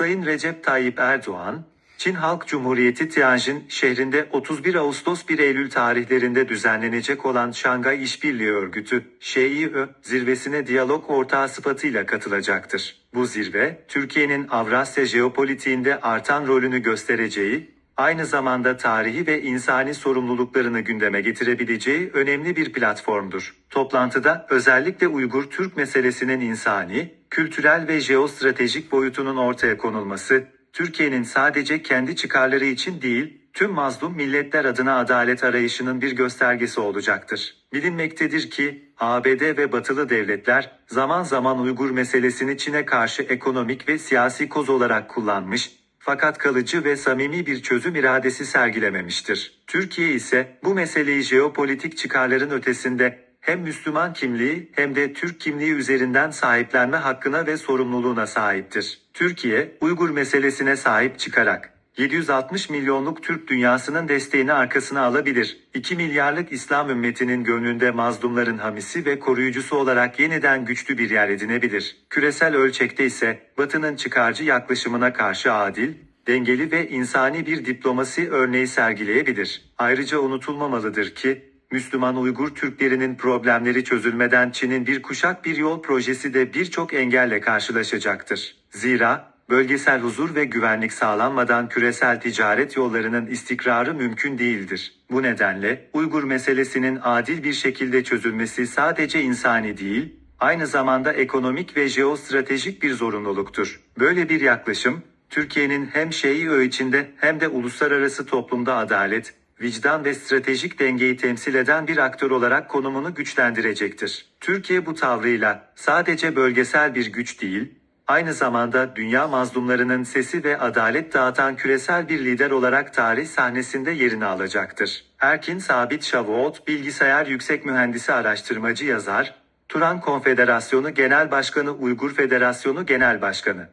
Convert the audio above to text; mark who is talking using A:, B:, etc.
A: Sayın Recep Tayyip Erdoğan, Çin Halk Cumhuriyeti Tianjin şehrinde 31 Ağustos 1 Eylül tarihlerinde düzenlenecek olan Şangay İşbirliği Örgütü, ŞİÖ, zirvesine diyalog ortağı sıfatıyla katılacaktır. Bu zirve, Türkiye'nin Avrasya jeopolitiğinde artan rolünü göstereceği, aynı zamanda tarihi ve insani sorumluluklarını gündeme getirebileceği önemli bir platformdur. Toplantıda özellikle Uygur Türk meselesinin insani, kültürel ve jeostratejik boyutunun ortaya konulması, Türkiye'nin sadece kendi çıkarları için değil, tüm mazlum milletler adına adalet arayışının bir göstergesi olacaktır. Bilinmektedir ki, ABD ve batılı devletler zaman zaman Uygur meselesini Çin'e karşı ekonomik ve siyasi koz olarak kullanmış, fakat kalıcı ve samimi bir çözüm iradesi sergilememiştir. Türkiye ise bu meseleyi jeopolitik çıkarların ötesinde hem Müslüman kimliği hem de Türk kimliği üzerinden sahiplenme hakkına ve sorumluluğuna sahiptir. Türkiye, Uygur meselesine sahip çıkarak 760 milyonluk Türk dünyasının desteğini arkasına alabilir. 2 milyarlık İslam ümmetinin gönlünde mazlumların hamisi ve koruyucusu olarak yeniden güçlü bir yer edinebilir. Küresel ölçekte ise Batı'nın çıkarcı yaklaşımına karşı adil, dengeli ve insani bir diplomasi örneği sergileyebilir. Ayrıca unutulmamalıdır ki, Müslüman Uygur Türklerinin problemleri çözülmeden Çin'in bir kuşak bir yol projesi de birçok engelle karşılaşacaktır. Zira, bölgesel huzur ve güvenlik sağlanmadan küresel ticaret yollarının istikrarı mümkün değildir. Bu nedenle Uygur meselesinin adil bir şekilde çözülmesi sadece insani değil, aynı zamanda ekonomik ve jeostratejik bir zorunluluktur. Böyle bir yaklaşım, Türkiye'nin hem ŞİÖ içinde hem de uluslararası toplumda adalet, vicdan ve stratejik dengeyi temsil eden bir aktör olarak konumunu güçlendirecektir. Türkiye bu tavrıyla sadece bölgesel bir güç değil, aynı zamanda dünya mazlumlarının sesi ve adalet dağıtan küresel bir lider olarak tarih sahnesinde yerini alacaktır. Erkin Sabit Şavuot, bilgisayar yüksek mühendisi araştırmacı yazar, Turan Konfederasyonu Genel Başkanı Uygur Federasyonu Genel Başkanı